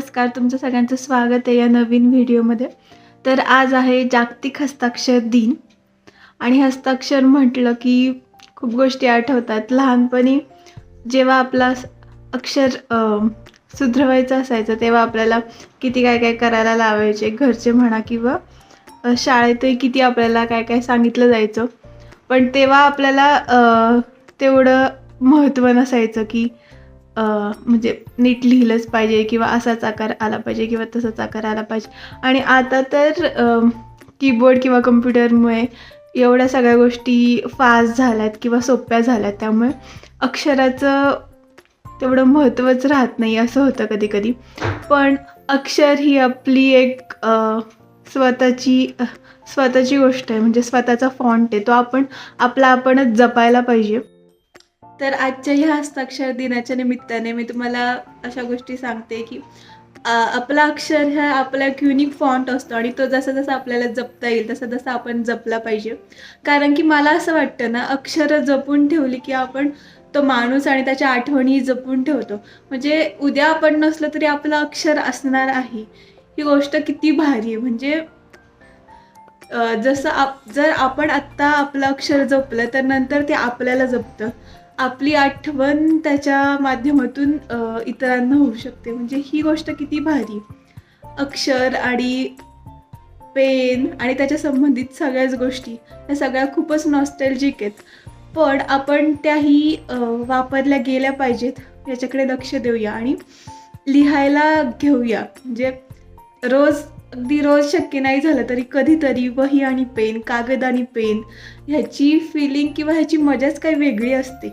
नमस्कार तुमचं सगळ्यांचं स्वागत आहे या नवीन व्हिडिओमध्ये. तर आज आहे जागतिक हस्ताक्षर दिन. आणि हस्ताक्षर म्हटलं की खूप गोष्टी आठवतात. लहानपणी जेव्हा आपला अक्षर सुधरवायचं असायचं तेव्हा आपल्याला किती काय काय करायला लावायचे घरचे म्हणा किंवा शाळेतही किती आपल्याला काय काय सांगितलं जायचं. पण तेव्हा आपल्याला तेवढं महत्त्व नसायचं की म्हणजे नीट लिहिलंच पाहिजे किंवा असाच आकार आला पाहिजे किंवा तसाच आकार आला पाहिजे. आणि आता तर कीबोर्ड किंवा कम्प्युटरमुळे एवढ्या सगळ्या गोष्टी फास्ट झाल्यात किंवा सोप्या झाल्यात. त्यामुळे अक्षराचं तेवढं महत्त्वच राहत नाही असं होतं कधी कधी पण अक्षर ही आपली एक स्वतःची स्वतःची गोष्ट आहे. म्हणजे स्वतःचा फॉन्ट आहे. तो आपण आपला आपणच जपायला पाहिजे. तर आजच्या ह्या हस्ताक्षर दिनाच्या निमित्ताने मी तुम्हाला अशा गोष्टी सांगते की आपला अक्षर हा आपला एक युनिक फॉन्ट असतो आणि तो जसा जसा आपल्याला जपता येईल तसा तसा आपण जपला पाहिजे. कारण की मला असं वाटतं ना अक्षरं जपून ठेवली की आपण तो माणूस आणि त्याच्या आठवणी जपून ठेवतो. म्हणजे उद्या आपण नसलं तरी आपलं अक्षर असणार आहे. ही गोष्ट किती भारी आहे. म्हणजे जसं आप जर आपण आत्ता आपलं अक्षर जपलं तर नंतर ते आपल्याला जपतं. आपली आठवण त्याच्या माध्यमातून इतरांना होऊ शकते. म्हणजे ही गोष्ट किती भारी. अक्षर आणि पेन आणि त्याच्या संबंधित सगळ्याच गोष्टी ह्या सगळ्या खूपच नॉस्टॅल्जिक आहेत. पण आपण त्याही वापरल्या गेल्या पाहिजेत. याच्याकडे लक्ष देऊया आणि लिहायला घेऊया. म्हणजे रोज अगदी रोज शक्य नाही झालं तरी कधीतरी वही आणि पेन कागद आणि पेन ह्याची फिलिंग किंवा ह्याची मजाच काही वेगळी असते.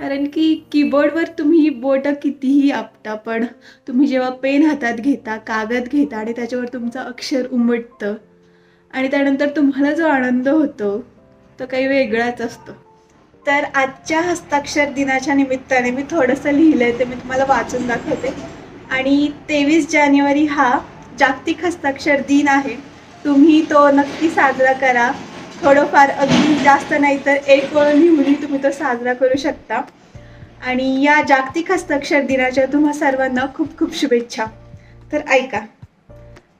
कारण की कीबोर्डवर तुम्ही बोटं कितीही आपटा पण तुम्ही जेव्हा पेन हातात घेता कागद घेता आणि त्याच्यावर तुमचं अक्षर उमटतं आणि त्यानंतर तुम्हाला जो आनंद होतो तो काही वेगळाच असतो. तर आजच्या हस्ताक्षर दिनाच्या निमित्ताने मी थोडंसं लिहिलं आहे ते मी तुम्हाला वाचून दाखवते. आणि तेवीस जानेवारी हा जागतिक हस्ताक्षर दिन आहे. तुम्ही तो नक्की साजरा करा. थोडंफार अगदी जास्त नाही तर एक वेळ लिहूनही तुम्ही तो साजरा करू शकता. आणि या जागतिक हस्ताक्षर दिनाच्या तुम्हा सर्वांना खूप खूप शुभेच्छा. तर ऐका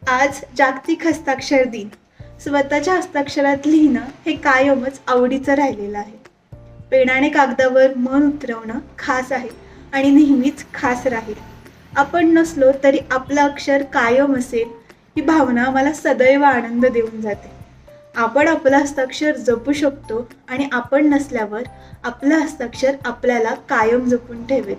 आज जागतिक हस्ताक्षर दिन. स्वतःच्या हस्ताक्षरात लिहिणं हे कायमच आवडीचं राहिलेलं आहे. पेनाने कागदावर मन उतरवणं खास आहे आणि नेहमीच खास राहील. आपण नसलो तरी आपलं अक्षर कायम असेल ही भावना मला सदैव आनंद देऊन जाते. आपण आपलं हस्ताक्षर जपू शकतो आणि आपण नसल्यावर आपलं हस्ताक्षर आपल्याला कायम जपून ठेवेल.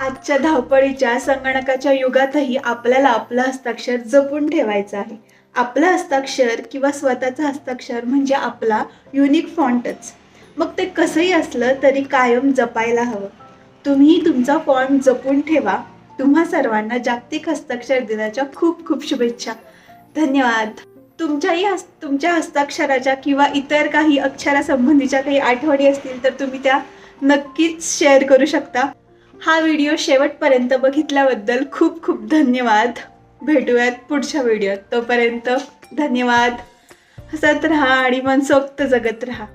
आजच्या धावपळीच्या संगणकाच्या युगातही आपल्याला आपलं हस्ताक्षर जपून ठेवायचं आहे. आपलं हस्ताक्षर किंवा स्वतःचं हस्ताक्षर म्हणजे आपला युनिक फॉन्टच मग ते कसंही असलं तरी कायम जपायला हवं. तुम्ही तुमचा फॉन्ट जपून ठेवा. तुम्हा सर्वांना जागतिक हस्ताक्षर दिनाच्या खूप खूप शुभेच्छा. धन्यवाद. तुमच्याही हस् तुमच्या हस्ताक्षराच्या किंवा इतर काही अक्षरासंबंधीच्या काही आठवणी असतील तर तुम्ही त्या नक्कीच शेअर करू शकता. हा व्हिडिओ शेवटपर्यंत बघितल्याबद्दल खूप खूप धन्यवाद. भेटूयात पुढच्या व्हिडिओत. तोपर्यंत धन्यवाद. हसत राहा आणि मनसोक्त जगत राहा.